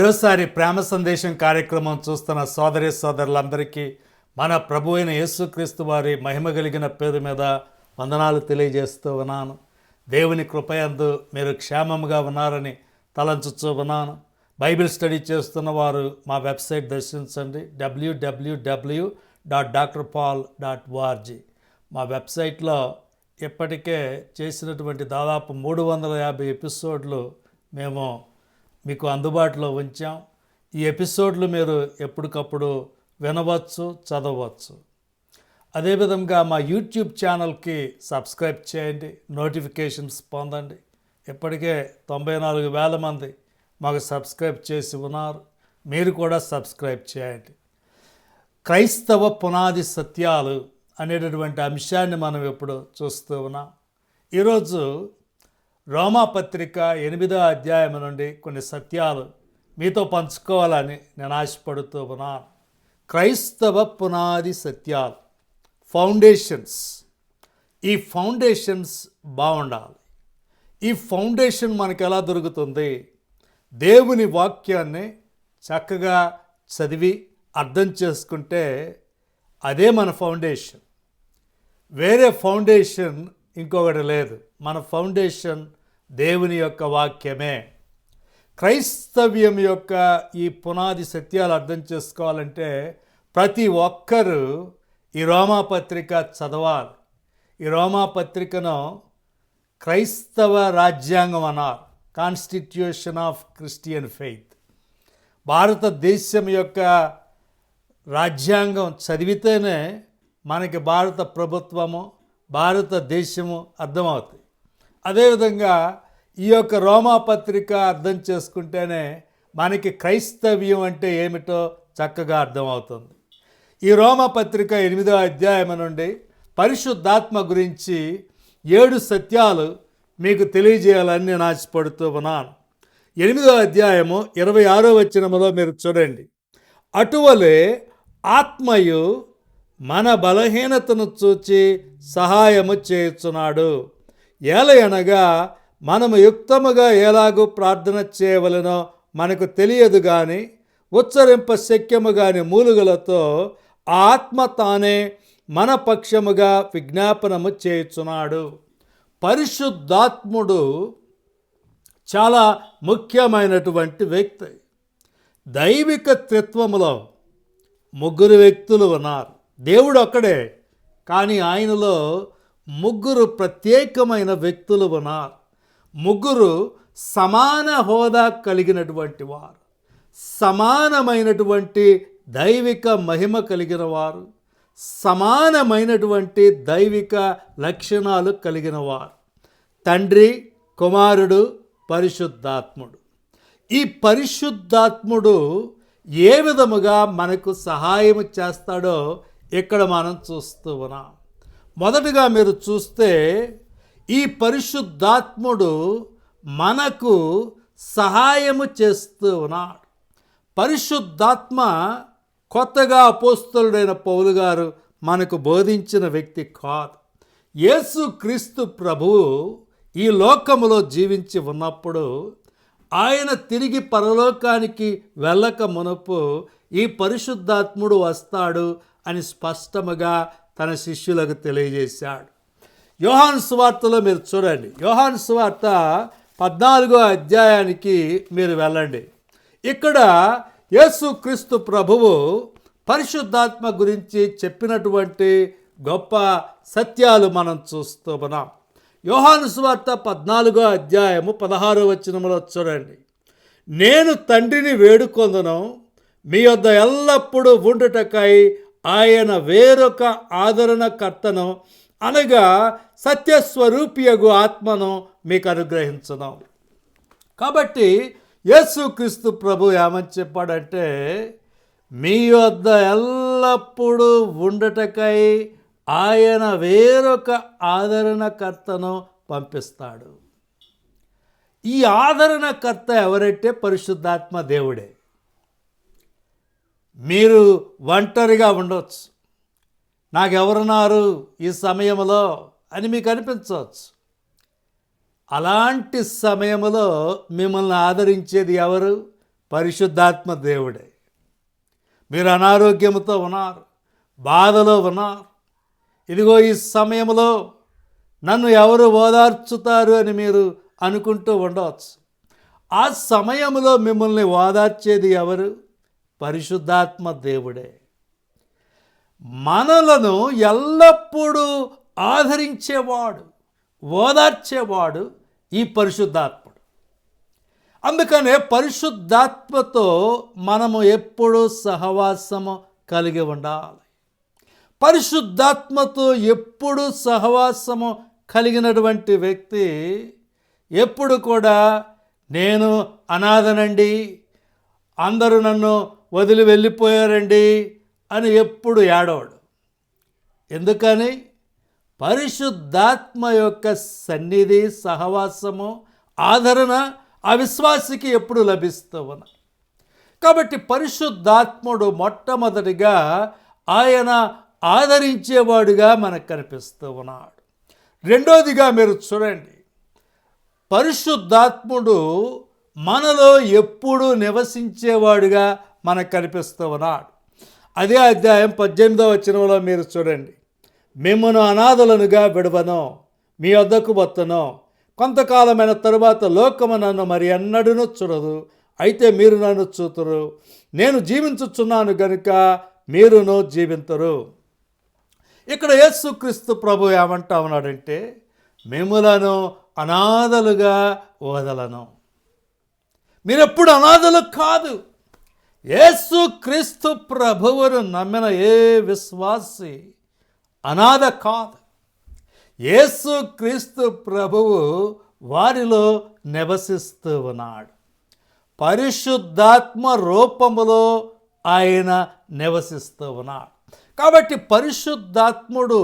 మరోసారి ప్రేమ సందేశం కార్యక్రమం చూస్తున్న సోదరి సోదరులందరికీ మన ప్రభు అయిన యేసుక్రీస్తు వారి మహిమ కలిగిన పేరు మీద వందనాలు తెలియజేస్తూ ఉన్నాను. దేవుని కృపయందు మీరు క్షేమంగా ఉన్నారని తలంచుతూ ఉన్నాను. బైబిల్ స్టడీ చేస్తున్న వారు మా వెబ్సైట్ దర్శించండి. W W W dot doctor Paul dot O R G మా వెబ్సైట్లో ఇప్పటికే చేసినటువంటి దాదాపు మూడు వందల యాభై ఎపిసోడ్లు మేము మీకు అందుబాటులో ఉంచాం. ఈ ఎపిసోడ్లు మీరు ఎప్పటికప్పుడు వినవచ్చు చదవచ్చు. అదేవిధంగా మా యూట్యూబ్ ఛానల్కి సబ్స్క్రైబ్ చేయండి నోటిఫికేషన్స్ పొందండి. ఇప్పటికే తొంభై నాలుగు వేల మంది మాకు సబ్స్క్రైబ్ చేసి ఉన్నారు. మీరు కూడా సబ్స్క్రైబ్ చేయండి. క్రైస్తవ పునాది సత్యాలు అనేటటువంటి అంశాన్ని మనం ఇప్పుడు చూస్తూ ఉన్నాం. ఈరోజు రోమాపత్రిక ఎనిమిదో అధ్యాయం నుండి కొన్ని సత్యాలు మీతో పంచుకోవాలని నేను ఆశపడుతూ ఉన్నాను. క్రైస్తవ పునాది సత్యాలు ఫౌండేషన్స్. ఈ ఫౌండేషన్స్ బాగుండాలి. ఈ ఫౌండేషన్ మనకు ఎలా దొరుకుతుంది? దేవుని వాక్యాన్ని చక్కగా చదివి అర్థం చేసుకుంటే అదే మన ఫౌండేషన్. వేరే ఫౌండేషన్ ఇంకొకటి లేదు. మన ఫౌండేషన్ దేవుని యొక్క వాక్యమే. క్రైస్తవ్యం యొక్క ఈ పునాది సత్యాలు అర్థం చేసుకోవాలంటే ప్రతి ఒక్కరూ ఈ రోమా పత్రిక చదవాలి. ఈ రోమా పత్రికను క్రైస్తవ రాజ్యాంగం అన్నారు. కాన్స్టిట్యూషన్ ఆఫ్ క్రిస్టియన్ ఫెయిత్ భారతదేశం యొక్క రాజ్యాంగం చదివితేనే మనకి భారత ప్రభుత్వము భారతదేశము అర్థమవుతాయి. అదేవిధంగా ఈ యొక్క రోమా పత్రిక అర్థం చేసుకుంటేనే మనకి క్రైస్తవ్యం అంటే ఏమిటో చక్కగా అర్థమవుతుంది. ఈ రోమా పత్రిక ఎనిమిదో అధ్యాయం నుండి పరిశుద్ధాత్మ గురించి ఏడు సత్యాలు మీకు తెలియజేయాలని నేను ఆశపడుతూ ఉన్నాను. ఎనిమిదో అధ్యాయము ఇరవై ఆరో వచ్చినములో మీరు చూడండి. అటువలే ఆత్మయు మన బలహీనతను చూచి సహాయము చేయుచున్నాడు. ఏలయనగా మనము యుక్తముగా ఎలాగూ ప్రార్థన చేయవలనో మనకు తెలియదు కానీ ఉచ్చరింప శక్యము కాని మూలుగులతో ఆత్మ తానే మన పక్షముగా విజ్ఞాపనము చేయుచున్నాడు. పరిశుద్ధాత్ముడు చాలా ముఖ్యమైనటువంటి వ్యక్తి. దైవిక త్రిత్వములో ముగ్గురు వ్యక్తులు ఉన్నారు. దేవుడు ఒక్కడే కానీ ఆయనలో ముగ్గురు ప్రత్యేకమైన వ్యక్తులు ఉన్నారు. ముగ్గురు సమాన హోదా కలిగినటువంటి వారు. సమానమైనటువంటి దైవిక మహిమ కలిగిన వారు. సమానమైనటువంటి దైవిక లక్షణాలు కలిగిన వారు. తండ్రి కుమారుడు పరిశుద్ధాత్ముడు. ఈ పరిశుద్ధాత్ముడు ఏ విధముగా మనకు సహాయం చేస్తాడో ఇక్కడ మనం చూస్తూ ఉన్నాం. మొదటగా మీరు చూస్తే ఈ పరిశుద్ధాత్ముడు మనకు సహాయము చేస్తూ ఉన్నాడు. పరిశుద్ధాత్మ కొత్తగా అపోస్తులుడైన పౌలు గారు మనకు బోధించిన వ్యక్తి కాదు. యేసు క్రీస్తు ప్రభువు ఈ లోకములో జీవించి ఉన్నప్పుడు ఆయన తిరిగి పరలోకానికి వెళ్ళక మునుపు ఈ పరిశుద్ధాత్ముడు వస్తాడు అని స్పష్టముగా తన శిష్యులకు తెలియజేశాడు. యోహాన్ సువార్తలో మీరు చూడండి. యోహాన్ సువార్త పద్నాలుగో అధ్యాయానికి మీరు వెళ్ళండి. ఇక్కడ యేసుక్రీస్తు ప్రభువు పరిశుద్ధాత్మ గురించి చెప్పినటువంటి గొప్ప సత్యాలు మనం చూస్తూ ఉన్నాం. యోహాను సువార్త పద్నాలుగో అధ్యాయము పదహారో వచనంలో చూడండి. నేను తండ్రిని వేడుకొందను మీ వద్ద ఎల్లప్పుడూ ఉండుటకై ఆయన వేరొక ఆదరణకర్తను అనగా సత్యస్వరూపియగు ఆత్మను మీకు అనుగ్రహించును. కాబట్టి యేసుక్రీస్తు ప్రభు ఏమని చెప్పాడంటే మీ వద్ద ఎల్లప్పుడూ ఉండటకై ఆయన వేరొక ఆదరణకర్తను పంపిస్తాడు. ఈ ఆదరణకర్త ఎవరంటే పరిశుద్ధాత్మ దేవుడే. మీరు ఒంటరిగా ఉండవచ్చు నాకెవరున్నారు ఈ సమయంలో అని మీకు అనిపించవచ్చు. అలాంటి సమయంలో మిమ్మల్ని ఆదరించేది ఎవరు? పరిశుద్ధాత్మ దేవుడే. మీరు అనారోగ్యంతో ఉన్నారు బాధలో ఉన్నారు. ఇదిగో ఈ సమయంలో నన్ను ఎవరు ఓదార్చుతారు అని మీరు అనుకుంటూ ఉండవచ్చు. ఆ సమయంలో మిమ్మల్ని ఓదార్చేది ఎవరు? పరిశుద్ధాత్మ దేవుడే. మనలను ఎల్లప్పుడూ ఆదరించేవాడు ఓదార్చేవాడు ఈ పరిశుద్ధాత్ముడు. అందుకనే పరిశుద్ధాత్మతో మనము ఎప్పుడూ సహవాసము కలిగి ఉండాలి. పరిశుద్ధాత్మతో ఎప్పుడు సహవాసము కలిగినటువంటి వ్యక్తి ఎప్పుడు కూడా నేను అనాథనండి అందరూ నన్ను వదిలి వెళ్ళిపోయారండి అని ఎప్పుడు ఏడవడు. ఎందుకని? పరిశుద్ధాత్మ యొక్క సన్నిధి సహవాసము ఆదరణ అవిశ్వాసికి ఎప్పుడు లభిస్తూ ఉన్నాయి కాబట్టి పరిశుద్ధాత్ముడు మొట్టమొదటిగా ఆయన ఆదరించేవాడుగా మనకు కనిపిస్తూ ఉన్నాడు రెండోదిగా మీరు చూడండి. పరిశుద్ధాత్ముడు మనలో ఎప్పుడు నివసించేవాడుగా మనకు కనిపిస్తూ ఉన్నాడు. అదే అధ్యాయం పద్దెనిమిదవ వచనంలో మీరు చూడండి. మిమ్మను అనాథలనుగా విడవను మీ వద్దకు వత్తను. కొంతకాలమైన తరువాత లోకము నన్ను మరి ఎన్నడూనూ చూడదు. అయితే మీరు నన్ను చూతురు. నేను జీవించుచున్నాను గనుక మీరును జీవింతరు. ఇక్కడ యేసుక్రీస్తు ప్రభు ఏమంటా ఉన్నాడంటే మిమ్మలను అనాథలుగా వదలను. మీరెప్పుడు అనాథలు కాదు. యేసు క్రీస్తు ప్రభువును నమ్మిన ఏ విశ్వాసి అనాథ కాదు. యేసు క్రీస్తు ప్రభువు వారిలో నివసిస్తూ ఉన్నాడు. పరిశుద్ధాత్మ రూపములో ఆయన నివసిస్తూ ఉన్నాడు. కాబట్టి పరిశుద్ధాత్ముడు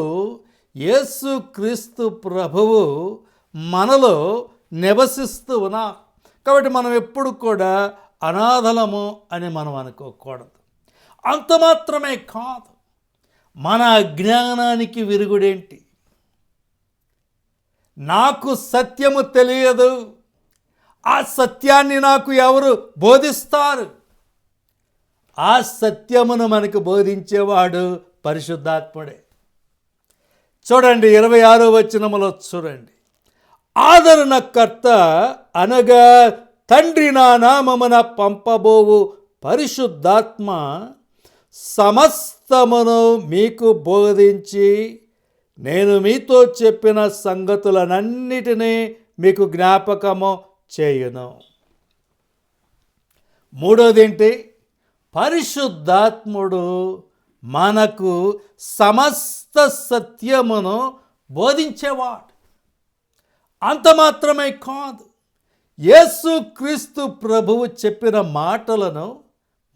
యేసు క్రీస్తు ప్రభువు మనలో నివసిస్తూ ఉన్నారు. కాబట్టి మనం ఎప్పుడు కూడా అనాథలము అని మనం అనుకోకూడదు. అంత మాత్రమే కాదు. మన అజ్ఞానానికి విరుగుడేంటి? నాకు సత్యము తెలియదు. ఆ సత్యాన్ని నాకు ఎవరు బోధిస్తారు? ఆ సత్యమును మనకు బోధించేవాడు పరిశుద్ధాత్ముడే. చూడండి ఇరవై ఆరో వచనములో చూడండి. ఆదరణకర్త అనగా తండ్రి నా నామమున పంపబోవు పరిశుద్ధాత్మ సమస్తమును మీకు బోధించి నేను మీతో చెప్పిన సంగతులనన్నిటినీ మీకు జ్ఞాపకము చేయును. మూడోదేంటి? పరిశుద్ధాత్ముడు మనకు సమస్త సత్యమును బోధించేవాడు. అంత మాత్రమే కాదు. యేసు క్రీస్తు ప్రభువు చెప్పిన మాటలను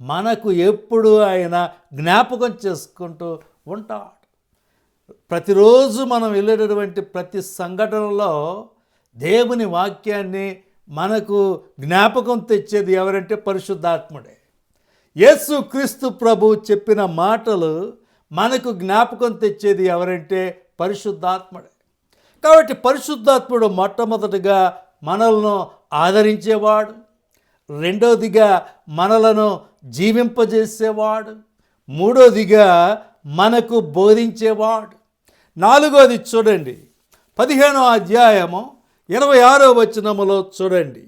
మనకు ఎప్పుడు ఆయన జ్ఞాపకం చేసుకుంటూ ఉంటాడు. ప్రతిరోజు మనం వెళ్ళేటటువంటి ప్రతి సంఘటనలో దేవుని వాక్యాన్ని మనకు జ్ఞాపకం తెచ్చేది ఎవరంటే పరిశుద్ధాత్ముడే. యేసు క్రీస్తు ప్రభు చెప్పిన మాటలు మనకు జ్ఞాపకం తెచ్చేది ఎవరంటే పరిశుద్ధాత్ముడే. కాబట్టి పరిశుద్ధాత్ముడు మొట్టమొదటిగా మనల్ని ఆదరించేవాడు. రెండోదిగా మనలను జీవింపజేసేవాడు. మూడోదిగా మనకు బోధించేవాడు. నాలుగోది చూడండి. పదిహేనో అధ్యాయము ఇరవై ఆరో వచనములో చూడండి.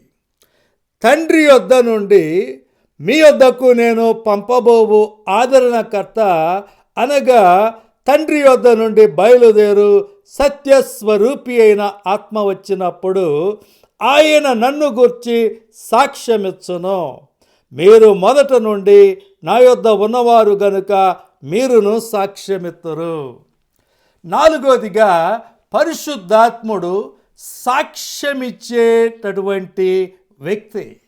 తండ్రి యొద్ద నుండి మీ వద్దకు నేను పంపబోవు ఆదరణకర్త అనగా తండ్రి యొద్ద నుండి బయలుదేరు సత్యస్వరూపి అయిన ఆత్మ వచ్చినప్పుడు ఆయన నన్ను గుర్చి సాక్ష్యమిచ్చును. మీరు మొదట నుండి నా యొద్ద ఉన్నవారు గనుక మీరును సాక్ష్యమిత్తరు. నాలుగోదిగా పరిశుద్ధాత్ముడు సాక్ష్యమిచ్చేటటువంటి వ్యక్తి.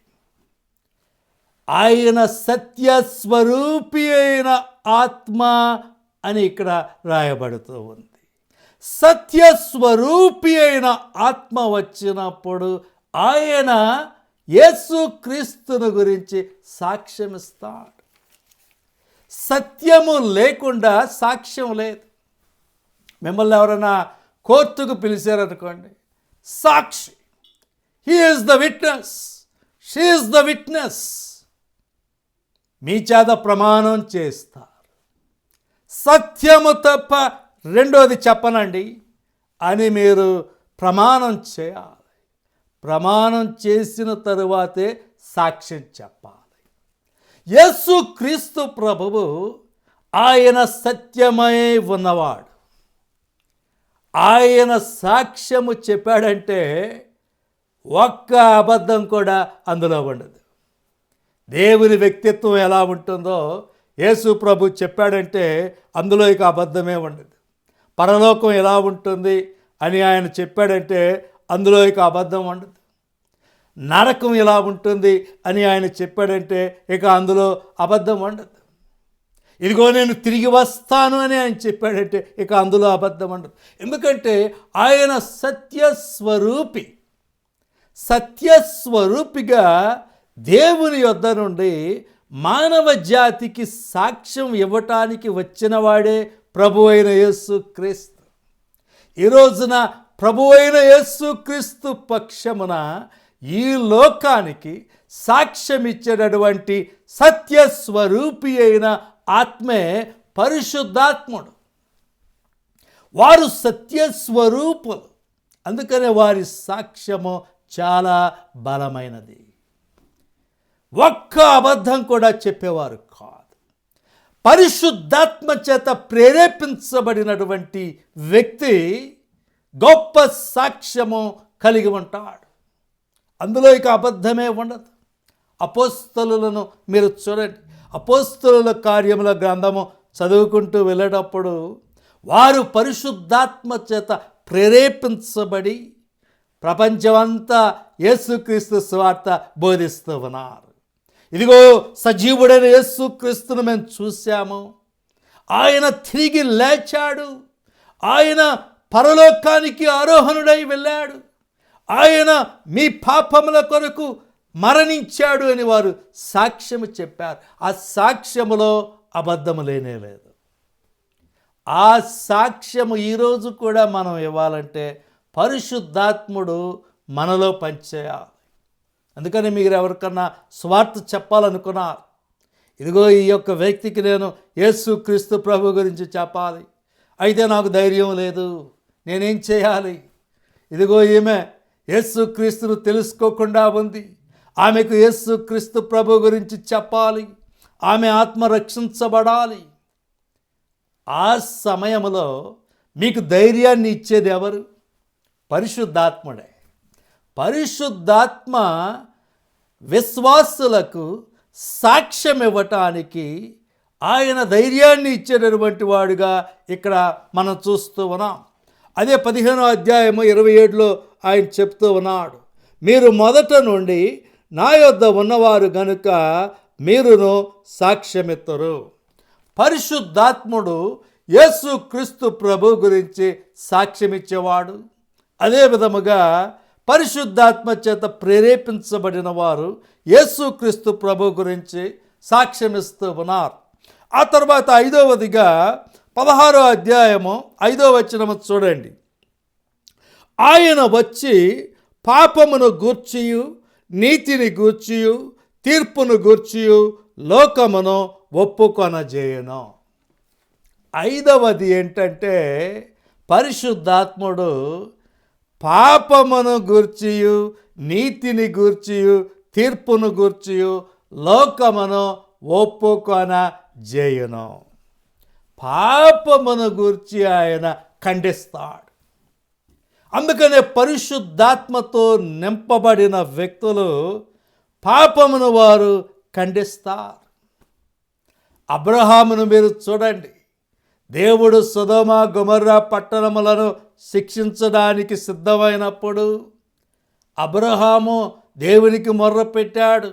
ఆయన సత్యస్వరూపి అయిన ఆత్మ అని ఇక్కడ రాయబడుతూ ఉంది. సత్యస్వరూపి అయిన ఆత్మ వచ్చినప్పుడు ఆయన యేసుక్రీస్తుని గురించి సాక్ష్యమిస్తాడు సత్యము లేకుండా సాక్ష్యం లేదు. మిమ్మల్ని ఎవరైనా కోర్టుకు పిలిచారనుకోండి సాక్షి. He is the witness she is the witness మీ చేత ప్రమాణం చేస్తారు. సత్యము తప్ప రెండోది చెప్పనండి. అని మీరు ప్రమాణం చేయాలి. ప్రమాణం చేసిన తరువాతే సాక్ష్యం చెప్పాలి. యేసు క్రీస్తు ప్రభువు ఆయన సత్యమై ఉన్నవాడు. ఆయన సాక్ష్యము చెప్పాడంటే ఒక్క అబద్ధం కూడా అందులో ఉండదు. దేవుని వ్యక్తిత్వం ఎలా ఉంటుందో యేసు ప్రభు చెప్పాడంటే అందులో ఇక అబద్ధమే ఉండదు. పరలోకం ఎలా ఉంటుంది అని ఆయన చెప్పాడంటే అందులో ఇక అబద్ధం ఉండదు. నరకం ఎలా ఉంటుంది అని ఆయన చెప్పాడంటే ఇక అందులో అబద్ధం ఉండదు. ఇదిగో నేను తిరిగి వస్తాను అని ఆయన చెప్పాడంటే ఇక అందులో అబద్ధం ఉండదు. ఎందుకంటే ఆయన సత్యస్వరూపి సత్యస్వరూపిగా దేవుని యొద్ద నుండి మానవ జాతికి సాక్ష్యం ఇవ్వటానికి వచ్చినవాడే ప్రభు అయిన యేసు క్రీస్తు. ఈ రోజున ప్రభు అయిన యేసు క్రీస్తు పక్షమున ఈ లోకానికి సాక్ష్యమిచ్చేటటువంటి సత్యస్వరూపి అయిన ఆత్మే పరిశుద్ధాత్ముడు. వారు సత్యస్వరూపులు. అందుకనే వారి సాక్ష్యము చాలా బలమైనది. ఒక్క అబద్ధం కూడా చెప్పేవారు కాదు. పరిశుద్ధాత్మ చేత ప్రేరేపించబడినటువంటి వ్యక్తి గొప్ప సాక్ష్యము కలిగి ఉంటాడు. అందులో ఇక అబద్ధమే ఉండదు. అపోస్తలులను మీరు చూడండి. అపోస్తలుల కార్యముల గ్రంథము చదువుకుంటూ వెళ్ళేటప్పుడు వారు పరిశుద్ధాత్మ చేత ప్రేరేపించబడి ప్రపంచమంతా యేసుక్రీస్తు స్వార్త బోధిస్తూ ఉన్నారు. ఇదిగో సజీవుడైన యేసుక్రీస్తును మేము చూశాము. ఆయన తిరిగి లేచాడు. ఆయన పరలోకానికి ఆరోహణుడై వెళ్ళాడు. ఆయన మీ పాపముల కొరకు మరణించాడు అని వారు సాక్ష్యము చెప్పారు. ఆ సాక్ష్యములో అబద్ధము లేనే లేదు. ఆ సాక్ష్యము ఈరోజు కూడా మనం ఇవ్వాలంటే పరిశుద్ధాత్ముడు మనలో పంచేయాలి అందుకని మీరు ఎవరికన్నా స్వార్థ చెప్పాలనుకున్నారు ఇదిగో ఈ యొక్క వ్యక్తికి నేను యేసు క్రీస్తు ప్రభు గురించి చెప్పాలి. అయితే నాకు ధైర్యం లేదు. నేనేం చేయాలి? ఇదిగో ఈమె యేసు క్రీస్తును తెలుసుకోకుండా ఉంది. ఆమెకు యేసు క్రీస్తు ప్రభు గురించి చెప్పాలి. ఆమె ఆత్మ రక్షించబడాలి. ఆ సమయంలో మీకు ధైర్యాన్ని ఇచ్చేది ఎవరు? పరిశుద్ధాత్ముడే. పరిశుద్ధాత్మ విశ్వాసులకు సాక్ష్యం ఇవ్వటానికి ఆయన ధైర్యాన్ని ఇచ్చేటటువంటి వాడుగా ఇక్కడ మనం చూస్తూ ఉన్నాం. అదే పదిహేనో అధ్యాయము ఇరవై ఏడులో ఆయన చెప్తూ ఉన్నాడు. మీరు మొదట నుండి నా యొద్ద ఉన్నవారు గనుక మీరును సాక్ష్యమిత్తరు. పరిశుద్ధాత్ముడు యేసు క్రీస్తు ప్రభు గురించి సాక్ష్యమిచ్చేవాడు. అదే విధముగా పరిశుద్ధాత్మ చేత ప్రేరేపించబడిన వారు యేసుక్రీస్తు ప్రభు గురించి సాక్ష్యమిస్తూ ఉన్నారు. ఆ తర్వాత ఐదవదిగా పదహారో అధ్యాయము ఐదో వచనము చూడండి. ఆయన వచ్చి పాపమును గూర్చియు నీతిని గూర్చియు తీర్పును గూర్చియు లోకమును ఒప్పుకొనజేయను. ఐదవది ఏంటంటే పరిశుద్ధాత్ముడు పాపమును గూర్చియు నీతిని గూర్చియు తీర్పును గూర్చియు లోకమును ఒప్పుకొన జయును. పాపమును గూర్చి ఆయన ఖండిస్తాడు. అందుకనే పరిశుద్ధాత్మతో నింపబడిన వ్యక్తులు పాపమును వారు ఖండిస్తారు. అబ్రహామును మీరు చూడండి. దేవుడు సుధమ గుమర్రా పట్టణములను శిక్షించడానికి సిద్ధమైనప్పుడు అబ్రహాము దేవునికి మొర్ర పెట్టాడు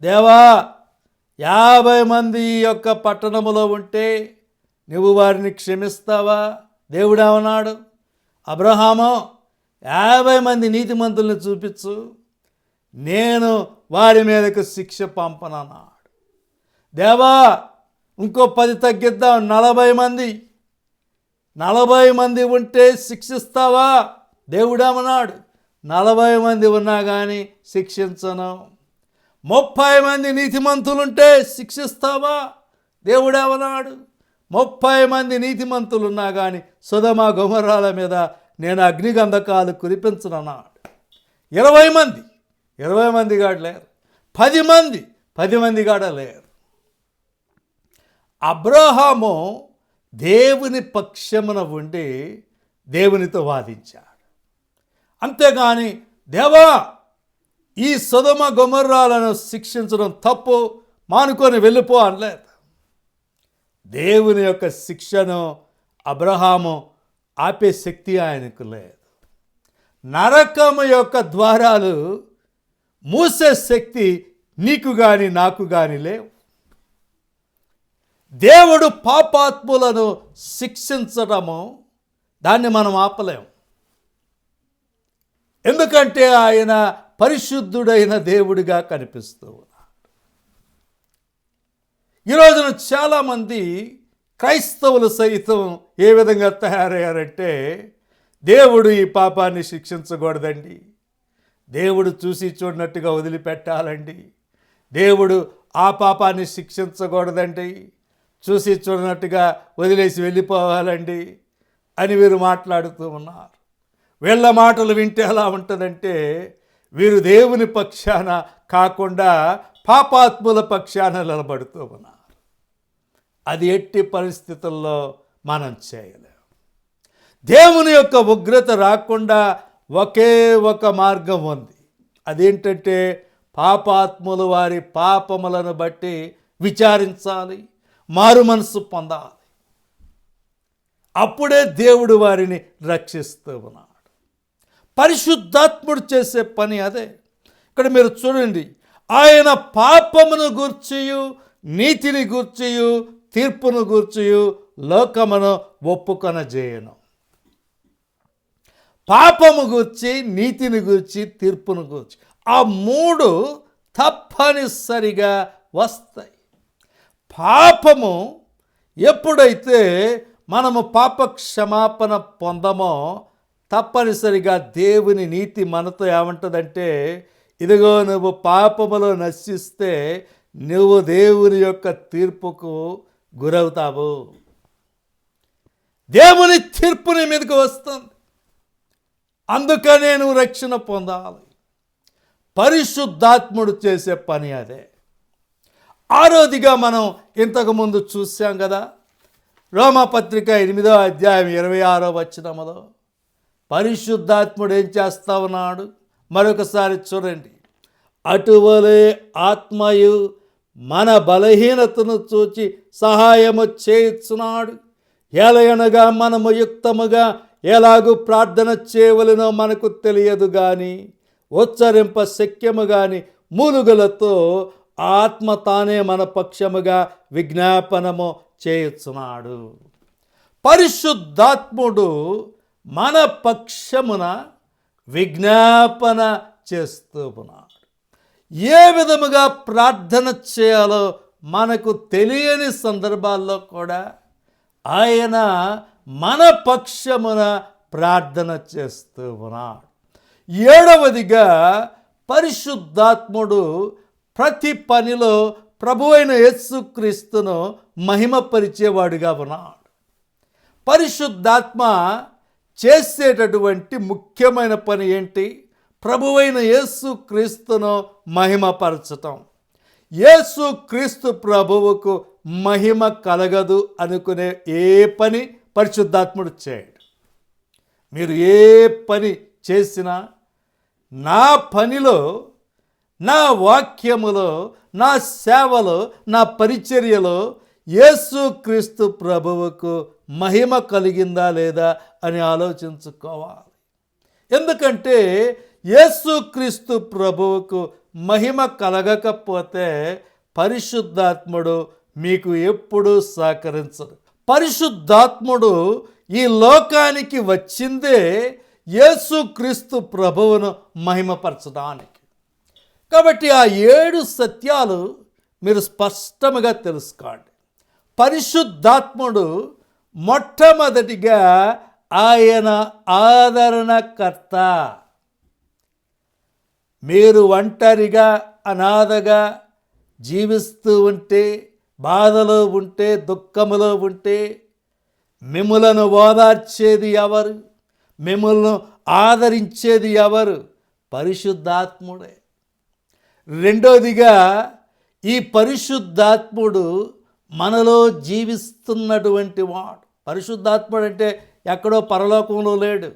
దేవా యాభై మంది ఈ యొక్క పట్టణములో ఉంటే నువ్వు వారిని క్షమిస్తావా? దేవుడేమన్నాడు అబ్రహాము యాభై మంది నీతిమంతుల్ని చూపించు. నేను వారి మీదకు శిక్ష పంపనన్నాడు. దేవా ఇంకో పది తగ్గిద్దాం. నలభై మంది. నలభై మంది ఉంటే శిక్షిస్తావా? దేవుడమన్నాడు? నలభై మంది ఉన్నా కానీ శిక్షించను. ముప్పై మంది నీతిమంతులుంటే శిక్షిస్తావా? దేవుడేమన్నాడు? ముప్పై మంది నీతిమంతులున్నా కానీ సుధమ గుమరాల మీద నేను అగ్నిగంధకాలు కురిపించనన్నాడు. ఇరవై మంది ఇరవై మంది గాడు లేరు. పది మంది పది మంది గాడ లేరు. అబ్రహాము దేవుని పక్షమున ఉండి దేవునితో వాదించాడు. అంతేగాని దేవా ఈ సుధమ గుమర్రాలను శిక్షించడం తప్పు మానుకొని వెళ్ళిపో అనలేదు. దేవుని యొక్క శిక్షను అబ్రహాము ఆపే శక్తి ఆయనకు లేదు. నరకము యొక్క ద్వారాలు మూసే శక్తి నీకు కానీ నాకు కానీ లేవు. దేవుడు పాపాత్ములను శిక్షించడము దాన్ని మనం ఆపలేం. ఎందుకంటే ఆయన పరిశుద్ధుడైన దేవుడిగా కనిపిస్తూ ఉన్నాడు. ఈ రోజున చాలామంది క్రైస్తవులు సైతం ఏ విధంగా తయారయ్యారంటే దేవుడు ఈ పాపాన్ని శిక్షించకూడదండి. దేవుడు చూసి చూడనట్టుగా వదిలిపెట్టాలండి. దేవుడు ఆ పాపాన్ని శిక్షించకూడదండి. చూసి చూడనట్టుగా వదిలేసి వెళ్ళిపోవాలండి అని వీరు మాట్లాడుతూ ఉన్నారు. వీళ్ళ మాటలు వింటే ఎలా ఉంటుందంటే వీరు దేవుని పక్షాన కాకుండా పాపాత్ముల పక్షాన నిలబడుతూ ఉన్నారు. అది ఎట్టి పరిస్థితుల్లో మనం చేయలేము దేవుని యొక్క ఉగ్రత రాకుండా ఒకే ఒక మార్గం ఉంది. అదేంటంటే పాపాత్ములు వారి పాపములను బట్టి విచారించాలి. మారు మనసు పొందాలి. అప్పుడే దేవుడు వారిని రక్షిస్తూ ఉన్నాడు. పరిశుద్ధాత్ముడు చేసే పని అదే. ఇక్కడ మీరు చూడండి ఆయన పాపమును గూర్చియు నీతిని గూర్చియు తీర్పును గూర్చియు లోకమును ఒప్పుకొనజేయను. పాపము గూర్చి నీతిని గూర్చి తీర్పును గూర్చి ఆ మూడు తప్పనిసరిగా వస్తాయి. పాపము ఎప్పుడైతే మనము పాప క్షమాపణ పొందమో తప్పనిసరిగా దేవుని నీతి మనతో ఏమంటుందంటే ఇదిగో నువ్వు పాపములో నశిస్తే నువ్వు దేవుని యొక్క తీర్పుకు గురవుతావు. దేవుని తీర్పు నీ మీదకి వస్తుంది. అందుకనే నువ్వు రక్షణ పొందాలి. పరిశుద్ధాత్ముడు చేసే పని అదే. ఆరోదిగా మనం ఇంతకుముందు చూసాం కదా. రోమపత్రిక ఎనిమిదో అధ్యాయం ఇరవై ఆరో వచ్చినములో పరిశుద్ధాత్ముడు ఏం చేస్తా ఉన్నాడు? మరొకసారి చూడండి. అటువలే ఆత్మయు మన బలహీనతను చూచి సహాయము చేయుచున్నాడు. ఎలయనగా మనము యుక్తముగా ఎలాగూ ప్రార్థన చేయవలనో మనకు తెలియదు కానీ ఉచ్చరింప శక్యము కానీ మూలుగులతో ఆత్మ తానే మన పక్షముగా విజ్ఞాపనము చేయుచున్నాడు. పరిశుద్ధాత్ముడు మన పక్షమున విజ్ఞాపన చేస్తూ ఉన్నాడు ఏ విధముగా ప్రార్థన చేయాలో మనకు తెలియని సందర్భాల్లో కూడా ఆయన మన పక్షమున ప్రార్థన చేస్తూ ఉన్నాడు ఏడవదిగా పరిశుద్ధాత్ముడు ప్రతి పనిలో ప్రభు అయిన యేసుక్రీస్తును మహిమపరిచేవాడుగా ఉన్నాడు. పరిశుద్ధాత్మ చేసేటటువంటి ముఖ్యమైన పని ఏంటి? ప్రభువైన యేసు క్రీస్తును మహిమపరచటం. యేసుక్రీస్తు ప్రభువుకు మహిమ కలగదు అనుకునే ఏ పని పరిశుద్ధాత్ముడు చేయడు. మీరు ఏ పని చేసినా నా పనిలో నా వాక్యములో నా సేవలో నా పరిచర్యలో యేసుక్రీస్తు ప్రభువుకు మహిమ కలిగిందా లేదా అని ఆలోచించుకోవాలి. ఎందుకంటే యేసుక్రీస్తు ప్రభువుకు మహిమ కలగకపోతే పరిశుద్ధాత్ముడు మీకు ఎప్పుడూ సహకరించడు. పరిశుద్ధాత్ముడు ఈ లోకానికి వచ్చిందే యేసుక్రీస్తు ప్రభువును మహిమపరచడానికి. కాబట్టి ఆ ఏడు సత్యాలు మీరు స్పష్టంగా తెలుసుకోండి. పరిశుద్ధాత్ముడు మొట్టమొదటిగా ఆయన ఆదరణకర్త. మీరు ఒంటరిగా అనాథగా జీవిస్తూ ఉంటే బాధలో ఉంటే దుఃఖములో ఉంటే మిమ్మలను ఓదార్చేది ఎవరు? మిమ్మల్ని ఆదరించేది ఎవరు? పరిశుద్ధాత్ముడే. రెండోదిగా ఈ పరిశుద్ధాత్ముడు మనలో జీవిస్తున్నటువంటి వాడు. పరిశుద్ధాత్ముడు అంటే ఎక్కడో పరలోకంలో లేడు.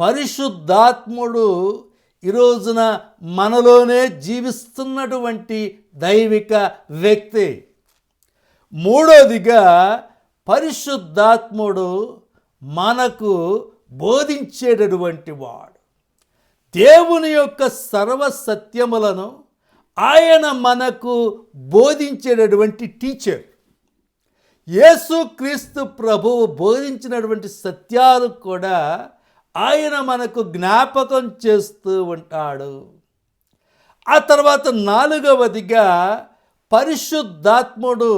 పరిశుద్ధాత్ముడు ఈరోజున మనలోనే జీవిస్తున్నటువంటి దైవిక వ్యక్తి. మూడోదిగా పరిశుద్ధాత్ముడు మనకు బోధించేటటువంటి వాడు. దేవుని యొక్క సర్వ సత్యములను ఆయన మనకు బోధించేటటువంటి టీచర్ యేసుక్రీస్తు ప్రభువు బోధించినటువంటి సత్యాలు కూడా ఆయన మనకు జ్ఞాపకం చేస్తూ ఉంటాడు. ఆ తర్వాత నాలుగవదిగా పరిశుద్ధాత్ముడు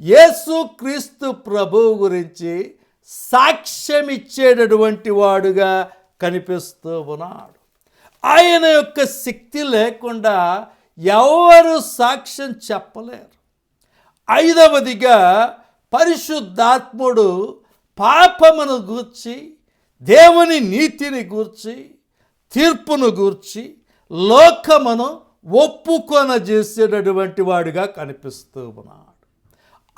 యేసుక్రీస్తు ప్రభువు గురించి సాక్ష్యం ఇచ్చేటటువంటి వాడుగా కనిపిస్తూ ఉన్నాడు. ఆయన యొక్క శక్తి లేకుండా ఎవరు సాక్ష్యం చెప్పలేరు. ఐదవదిగా పరిశుద్ధాత్ముడు పాపమును గూర్చి దేవుని నీతిని గూర్చి తీర్పును గూర్చి లోకమును ఒప్పుకొన చేసేటటువంటి వాడిగా కనిపిస్తూ ఉన్నాడు.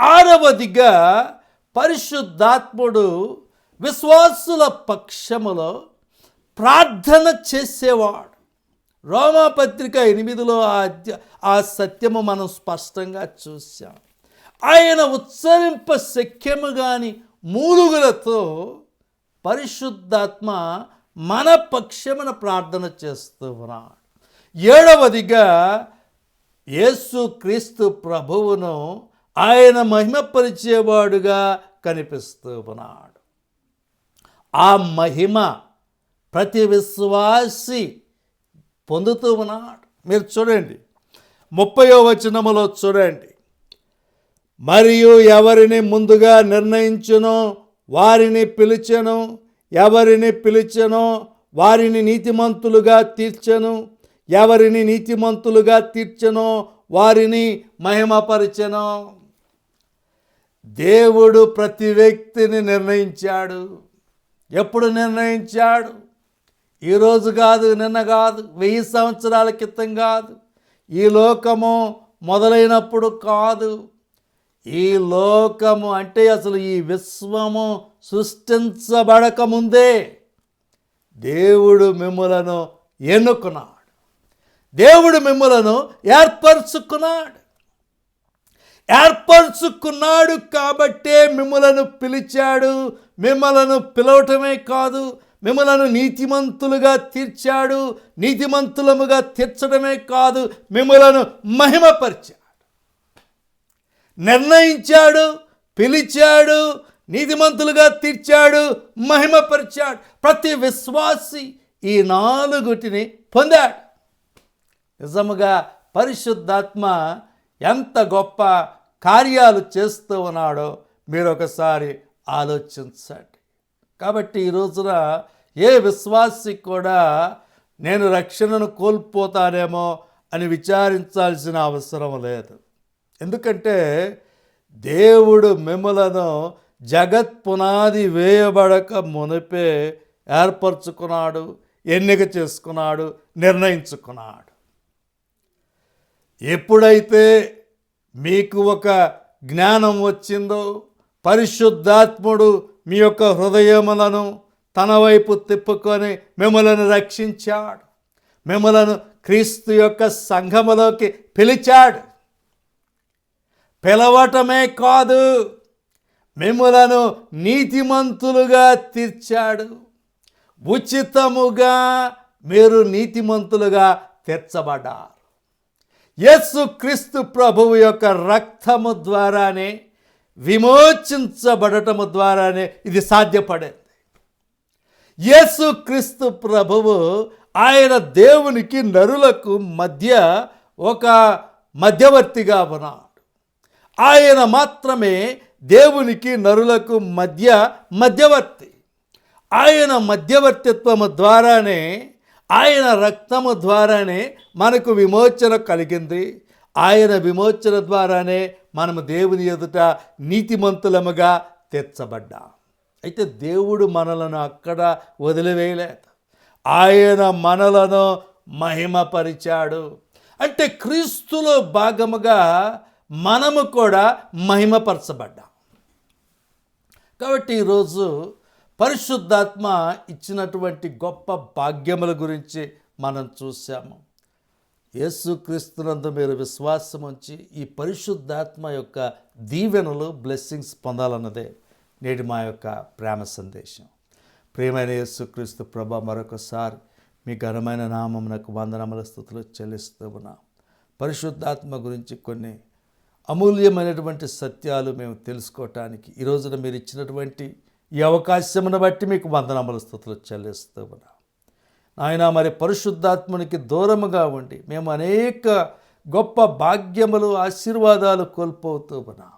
ఆరవదిగా పరిశుద్ధాత్ముడు విశ్వాసుల పక్షములో ప్రార్థన చేసేవాడు. రోమాపత్రిక ఎనిమిదిలో ఆ ఆ సత్యము మనం స్పష్టంగా చూసాం ఆయన ఉచ్చరింప శక్యము కాని మూలుగులతో పరిశుద్ధాత్మ మన పక్షమున ప్రార్థన చేస్తూ ఉన్నాడు. ఏడవదిగా యేసు క్రీస్తు ప్రభువును ఆయన మహిమపరిచేవాడుగా కనిపిస్తూ ఉన్నాడు. ఆ మహిమ ప్రతి విశ్వాసి పొందుతూ ఉన్నాడు. మీరు చూడండి. ముప్పయో వచనములో చూడండి. మరియు ఎవరిని ముందుగా నిర్ణయించునో వారిని పిలిచెను ఎవరిని పిలిచెనో వారిని నీతిమంతులుగా తీర్చెను ఎవరిని నీతిమంతులుగా తీర్చెనో వారిని మహిమపరిచెను. దేవుడు ప్రతి వ్యక్తిని నిర్ణయించాడు. ఎప్పుడు నిర్ణయించాడు? ఈరోజు కాదు నిన్న కాదు వెయ్యి సంవత్సరాల క్రితం కాదు. ఈ లోకము మొదలైనప్పుడు కాదు. ఈ లోకము అంటే అసలు ఈ విశ్వము సృష్టించబడకముందే దేవుడు మిమ్మలను ఎన్నుకున్నాడు. దేవుడు మిమ్మలను ఏర్పరచుకున్నాడు. ఏర్పరచుకున్నాడు కాబట్టే మిమ్మలను పిలిచాడు. మిమ్మలను పిలవటమే కాదు మిమ్మలను నీతిమంతులుగా తీర్చాడు. నీతిమంతులముగా తీర్చడమే కాదు మిమ్మలను మహిమపరిచాడు. నిర్ణయించాడు పిలిచాడు నీతిమంతులుగా తీర్చాడు మహిమపరిచాడు. ప్రతి విశ్వాసి ఈ నాలుగుటిని పొందాడు. నిజముగా పరిశుద్ధాత్మ ఎంత గొప్ప కార్యాలు చేస్తూ ఉన్నాడో మీరు ఒకసారి ఆలోచించండి. కాబట్టి ఈ రోజున ఏ విశ్వాసి కూడా నేను రక్షణను కోల్పోతానేమో అని విచారించాల్సిన అవసరం లేదు. ఎందుకంటే దేవుడు మిమ్మలను జగత్ పునాది వేయబడక మునిపే ఏర్పరచుకున్నాడు ఎన్నిక చేసుకున్నాడు నిర్ణయించుకున్నాడు. ఎప్పుడైతే మీకు ఒక జ్ఞానం వచ్చిందో పరిశుద్ధాత్ముడు మీ యొక్క హృదయములను తన వైపు తిప్పుకొని మిమ్మలను రక్షించాడు. మిమ్మలను క్రీస్తు యొక్క సంఘములోకి పిలిచాడు. పిలవటమే కాదు మిమ్మలను నీతిమంతులుగా తీర్చాడు. ఉచితముగా మీరు నీతిమంతులుగా తీర్చబడ్డారు. యస్సు క్రీస్తు ప్రభువు యొక్క రక్తము ద్వారానే విమోచించబడటము ద్వారానే ఇది సాధ్యపడేది. యేసు క్రీస్తు ప్రభువు ఆయన దేవునికి నరులకు మధ్య ఒక మధ్యవర్తిగా ఉన్నాడు. ఆయన మాత్రమే దేవునికి నరులకు మధ్య మధ్యవర్తి. ఆయన మధ్యవర్తిత్వము ద్వారానే ఆయన రక్తము ద్వారానే మనకు విమోచన కలిగింది. ఆయన విమోచన ద్వారానే మనము దేవుని ఎదుట నీతిమంతులముగా తెచ్చబడ్డాం. అయితే దేవుడు మనలను అక్కడ వదిలివేయలేదు. ఆయన మనలను మహిమపరిచాడు. అంటే క్రీస్తులో భాగముగా మనము కూడా మహిమపరచబడ్డాం. కాబట్టి ఈరోజు పరిశుద్ధాత్మ ఇచ్చినటువంటి గొప్ప భాగ్యముల గురించి మనం చూసాము యేసుక్రీస్తునందు మీరు విశ్వాసం ఉంచి ఈ పరిశుద్ధాత్మ యొక్క దీవెనలు బ్లెస్సింగ్స్ పొందాలన్నదే. నేటి మా యొక్క ప్రేమ సందేశం. ప్రేమైన యేసుక్రీస్తు ప్రభ మరొకసారి మీ ఘనమైన నామమునకు వందనముల స్థుతులు చెల్లిస్తూ ఉన్నాం. పరిశుద్ధాత్మ గురించి కొన్ని అమూల్యమైనటువంటి సత్యాలు మేము తెలుసుకోవటానికి ఈ రోజున మీరు ఇచ్చినటువంటి ఈ అవకాశమును బట్టి మీకు వందనముల స్థుతులు చెల్లిస్తూ ఉన్నాం. నాయన మరి పరిశుద్ధాత్మునికి దూరముగా ఉండి మేము అనేక గొప్ప భాగ్యములు ఆశీర్వాదాలు కోల్పోతూ ఉన్నాం.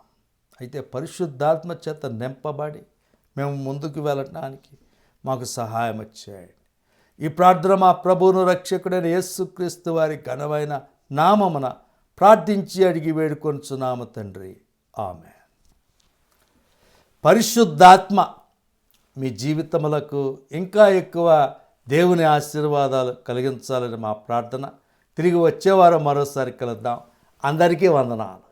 అయితే పరిశుద్ధాత్మ చేత నింపబడి మేము ముందుకు వెళ్ళటానికి మాకు సహాయం వచ్చాయండి ఈ ప్రార్థన మా ప్రభువును రక్షకుడైన యేసుక్రీస్తు వారి ఘనమైన నామమున ప్రార్థించి అడిగి వేడుకొంచున్నాము తండ్రి. ఆమె పరిశుద్ధాత్మ మీ జీవితములకు ఇంకా ఎక్కువ దేవుని ఆశీర్వాదాలు కలిగించాలని మా ప్రార్థన. తిరిగి వచ్చేవారు మరోసారి కలుద్దాం. అందరికీ వందనాలు.